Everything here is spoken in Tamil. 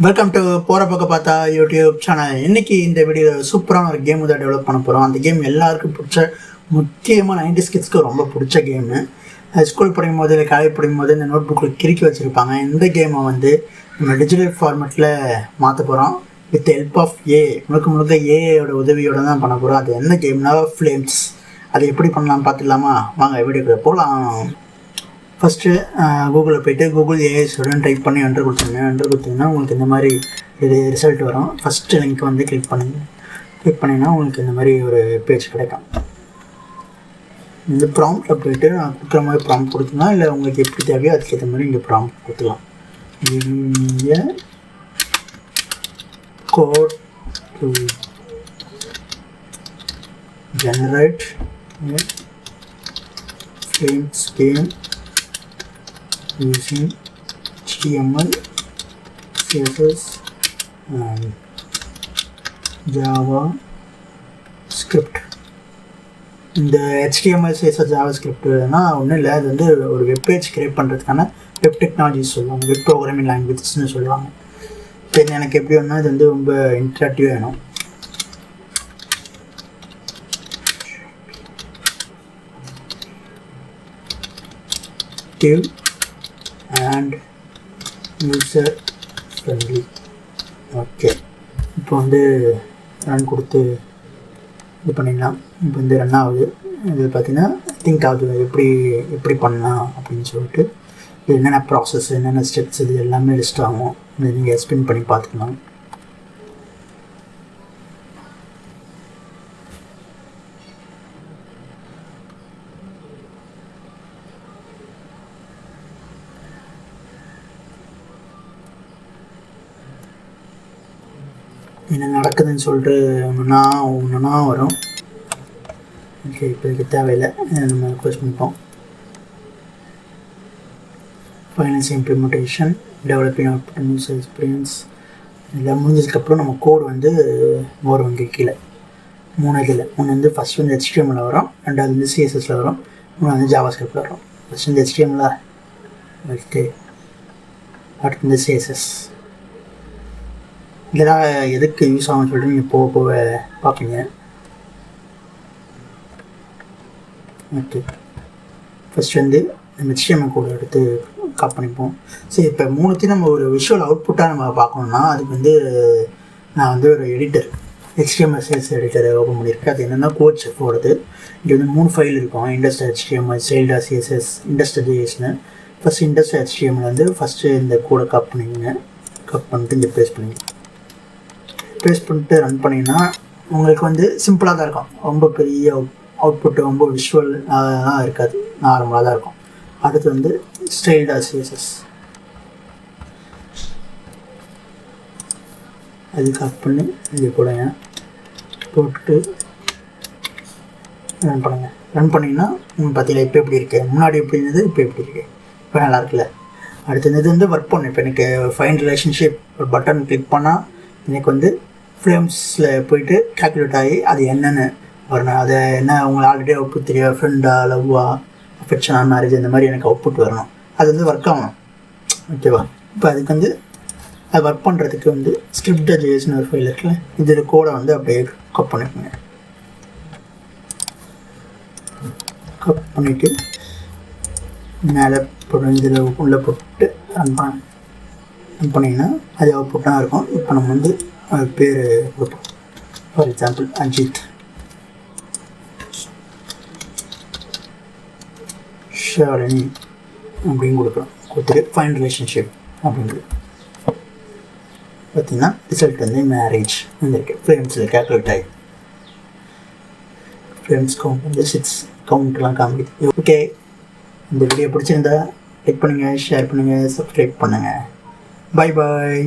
வெல்கம் டு போகிற பக்கம் பார்த்தா யூடியூப் சேனல் இன்னைக்கு இந்த வீடியோ சூப்பரான ஒரு கேம் தான் டெவலப் பண்ண போகிறோம் அந்த கேம் எல்லாருக்கும் பிடிச்ச முக்கியமாக நைன்டி ஸ்கிட்ஸ்க்கு ரொம்ப பிடிச்ச கேமு ஸ்கூல் படிக்கும் போது இல்லை காலேஜ் படிக்கும் போது இந்த நோட் புக்கில் கிறுக்கி வச்சுருப்பாங்க. இந்த கேமை வந்து நம்ம டிஜிட்டல் ஃபார்மேட்டில் மாற்ற போகிறோம் வித் ஹெல்ப் ஆஃப் ஏ முழுக்க முழுக்க ஏஐயோட உதவியோட தான் பண்ண போகிறோம் அது என்ன கேம்னா ஃப்ளேம்ஸ் அதை எப்படி பண்ணலாம் பார்த்துக்கலாமா? வாங்க வீடியோக்குள்ளே போகலாம் ஃபஸ்ட்டு கூகுளில் uh, போயிட்டு கூகுள் ஏஐ ஸ்டூடெண்ட் டைப் பண்ணி என்ட்ரு கொடுத்துருங்க. என்ட்ரு கொடுத்தீங்கன்னா உங்களுக்கு இந்த மாதிரி இது ரிசல்ட் வரும். ஃபஸ்ட்டு லிங்க் வந்து கிளிக் பண்ணுங்க கிளிக் பண்ணிங்கன்னா உங்களுக்கு இந்த மாதிரி ஒரு பேஜ் கிடைக்கும். இந்த ப்ராம்ப்டில் போயிட்டு நான் கொடுக்குற மாதிரி ப்ராம்ப்ட் கொடுத்தீங்கன்னா இல்லை உங்களுக்கு எப்படி தேவையோ அதுக்கேற்ற மாதிரி இங்கே ப்ராம்ப்ட் கொடுத்துக்கலாம். இங்கே code to generate a using HTML, CSS and Java script. இந்த ஹெச்டிஎம்எல் CSS ஜாவா ஸ்கிரிப்ட்னா ஒன்றும் இல்லை அது வந்து ஒரு வெப்பேஜ் கிரியேட் பண்ணுறதுக்கான வெப் டெக்னாலஜிஸ் சொல்லுவாங்க. வெப் ப்ரோக்ராமிங் லாங்குவேஜஸ்னு சொல்லுவாங்க. தென் எனக்கு எப்படி ஒன்றா இது வந்து ரொம்ப இன்ட்ராக்டிவ் வேணும். Active and user friendly. Okay இப்போ வந்து ரன் கொடுத்து இது பண்ணிடலாம். இப்போ வந்து ரன் ஆகுது. இது பார்த்தீங்கன்னா திங்க் ஆகுது எப்படி எப்படி பண்ணலாம் அப்படின்னு சொல்லிட்டு என்னென்ன ப்ராசஸ் என்னென்ன ஸ்டெப்ஸ் இது எல்லாமே லிஸ்ட் ஆகும். நீங்கள் எக்ஸ்பிளைன் பண்ணி பார்த்துக்கலாம். என்ன நடக்குதுன்னு சொல்லிட்டு ஒன்றுனா ஒன்றுனா வரும். ஓகே இப்போ இதுக்கு தேவையில்லை. நம்ம ரிக்வஸ்ட் பண்ணிப்போம். Finance implementation developing out user experience இதெல்லாம் முடிஞ்சதுக்கப்புறம் நம்ம கோடு வந்து வரும் இங்கே கீழே. மூணு இதில். ஒன்று வந்து ஃபஸ்ட் வந்து ஹெச்டிஎம்மில் வரும். ரெண்டாவது வந்து சிஎஸ்எஸில் வரும். மூணு வந்து ஜாவா ஸ்கிரிப்டில் வரும். ஃபஸ்ட் வந்து ஹெச்டிஎம்மில் ஓகே அடுத்து வந்து சிஎஸ்எஸ் இதெல்லாம் எதுக்கு யூஸ் ஆகும்னு சொல்லிட்டு நீங்கள் போக போக பார்ப்பீங்க. ஓகே ஃபஸ்ட் வந்து நம்ம ஹெச்டிஎம்எல் கோடு எடுத்து காப் பண்ணிப்போம். சரி இப்போ மூணுத்தையும் நம்ம ஒரு விஷுவல் அவுட்புட்டாக நம்ம பார்க்கணுன்னா அதுக்கு வந்து நான் வந்து ஒரு எடிட்டர் ஹெச்டிஎம்எல் எடிட்டரை எடிட்டர் ஓப்பன் பண்ணியிருக்கேன். அது என்னென்னா கோட் செஃபோடது இங்கே வந்து மூணு ஃபைல் இருக்கும். இண்டஸ்ட் ஹெச்டிஎம்எல் சேல்டா சிஎஸ்எஸ் இண்டஸ்ட் ஜிஎஸ்னு ஃபஸ்ட் இண்டஸ்ட் ஹெச்டிஎம்எல் வந்து ஃபஸ்ட்டு இந்த கோடை கப் பண்ணிக்கோங்க. கப் பண்ணிட்டு இங்கே ப்ளேஸ் பண்ணிக்கோங்க. பேஸ்ட் பண்ணிட்டு ரன் பண்ணிங்கன்னா உங்களுக்கு வந்து சிம்பிளாக தான் இருக்கும். ரொம்ப பெரிய அவுட் அவுட்புட் ரொம்ப விஷுவல் இருக்காது. நார்மலாக தான் இருக்கும். அடுத்து வந்து ஸ்டைல்டா சிஎஸ்எஸ் அது கட் பண்ணி இங்கே போடுங்க போட்டுட்டு ரன் பண்ணுங்க. ரன் பண்ணிங்கன்னா பார்த்தீங்களா இப்போ எப்படி இருக்குது முன்னாடி எப்படி இருந்தது இப்போ எப்படி இருக்கு? இப்போ நல்லா இருக்குல்ல? அடுத்து இது வந்து ஒர்க் பண்ணும் இப்போ எனக்கு ஃபைன் ரிலேஷன்ஷிப் ஒரு பட்டன் கிளிக் பண்ணால் எனக்கு வந்து ஃப்ரேம்ஸில் போயிட்டு கால்குலேட் ஆகி அது என்னென்னு வரணும் அதை என்ன உங்களுக்கு ஆல்ரெடி அவுட்புட் தெரியும்? ஃப்ரெண்டா லவ்வா அஃபெக்ஷனா மேரேஜ் இந்த மாதிரி எனக்கு அவுட்புட் வரணும். அது வந்து ஒர்க் ஆகணும். ஓகேவா இப்போ அதுக்கு வந்து அது ஒர்க் பண்ணுறதுக்கு வந்து ஸ்கிரிப்ட் ஜேஸ்னு ஒரு ஃபைல் இருக்குல்ல இதில் கோடை வந்து அப்படியே கப் பண்ணிக்கோங்க. கப் பண்ணிவிட்டு மேலே போட்டு இதில் உள்ளே போட்டு ரன் பண்ண ரன் பண்ணிங்கன்னா அது அவுட்புட்டாக இருக்கும். இப்போ நம்ம வந்து அது பேர் கொடுப்போம் ஃபார் எக்ஸாம்பிள் அஜித் ஷாலினி அப்படின்னு கொடுக்குறோம். கொடுத்துட்டு ஃபைன் ரிலேஷன்ஷிப் அப்படின்றது. பார்த்தீங்கன்னா ரிசல்ட் வந்து மேரேஜ் வந்துருக்கு. ஃப்ரேம்ஸில் கேல்குலேட் ஆகி ஃப்ரேம்ஸ் கவுண்ட் வந்து சிக்ஸ் கவுண்ட்லாம் காமிக்குது. ஓகே இந்த வீடியோ பிடிச்சிருந்தா லைக் பண்ணுங்கள் ஷேர் பண்ணுங்கள் சப்ஸ்கிரைப் பண்ணுங்கள் பாய் பாய்